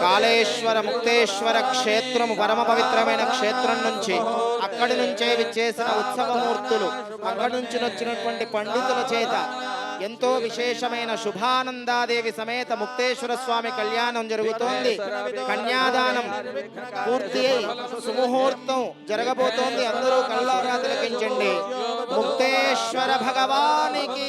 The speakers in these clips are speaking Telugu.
కాళేశ్వర ముక్తేశ్వర క్షేత్రము పరమ పవిత్రమైన క్షేత్రం నుంచి అక్కడి నుంచే విచ్చేసిన ఉత్సవమూర్తులు అక్కడి నుంచి వచ్చినటువంటి పండితుల చేత ఎంతో విశేషమైన శుభానందాదేవి సమేత ముక్తేశ్వర స్వామి కళ్యాణం జరుగుతోంది. కన్యాదానం పూర్తి అయి సుముహూర్తం జరగబోతోంది. అందరూ కళ్ళారా తిలకించండి ముక్తేశ్వర భగవానికి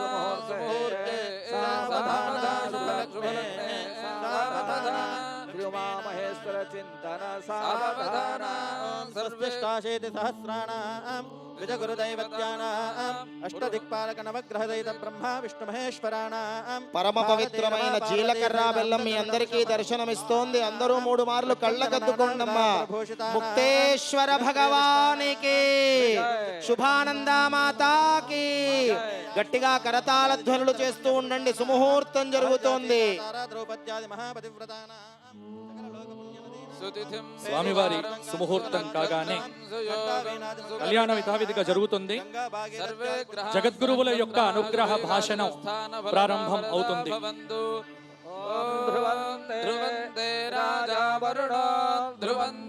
సర్వేశ్వర చింతన సావధానాం సర్వేష్టాశేతి సహస్రాణాం విజగురుదైవత్యానాం నవగ్రహ దైత బ్రహ్మ విష్ణు మహేశ్వరాణాం పరమ పవిత్రమైన జీలకర్ర బెల్లం మీ అందరికీ దర్శనమిస్తోంది అందరూ మూడు మార్లు కళ్ళకద్దుకోండమ్మా ముక్తేశ్వర భగవానికి శుభానంద మాతాకి గట్టిగా కరతాల ధ్వనులు చేస్తూ ఉండండి సుముహూర్తం జరుగుతోంది మహాపతివ్రతాన స్వామివారి సుముహూర్తం కాగానే కళ్యాణ విధావిధిగా జరుగుతుంది. జగద్గురువుల యొక్క అనుగ్రహ భాషణం ప్రారంభం అవుతుంది.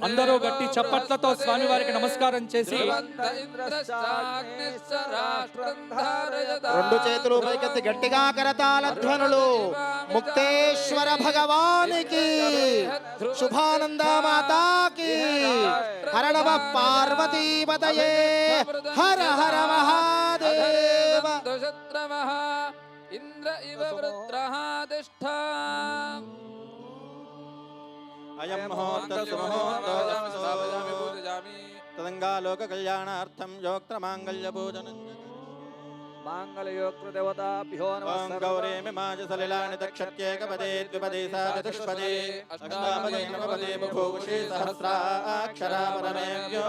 అందరూ గట్టి చప్పట్లతో స్వామివారికి నమస్కారం చేసి రెండు చేతులు పైకెత్తి గట్టిగా కరతాళ ధ్వనులు. ముక్తేశ్వర భగవానికి శుభానందమాతాకి హర నమ పార్వతీపతయే హర హర మహాదేవ. ఇంద్ర ఇవ వృత్రః తిష్ఠ అయం స్థాపయామి పూజయామి. తదంగాలోక కళ్యాణార్థం యోక్త మాంగళ్య పూజనం माङ्गलयोकृदेवताभ्यो नमः गौरे मिमाज सलिलानि दक्षत्येकपदे द्विपदे सा चतुष्पदे अष्टापदे नवपदे बभूषे सहस्राक्षरा परमेव्यो।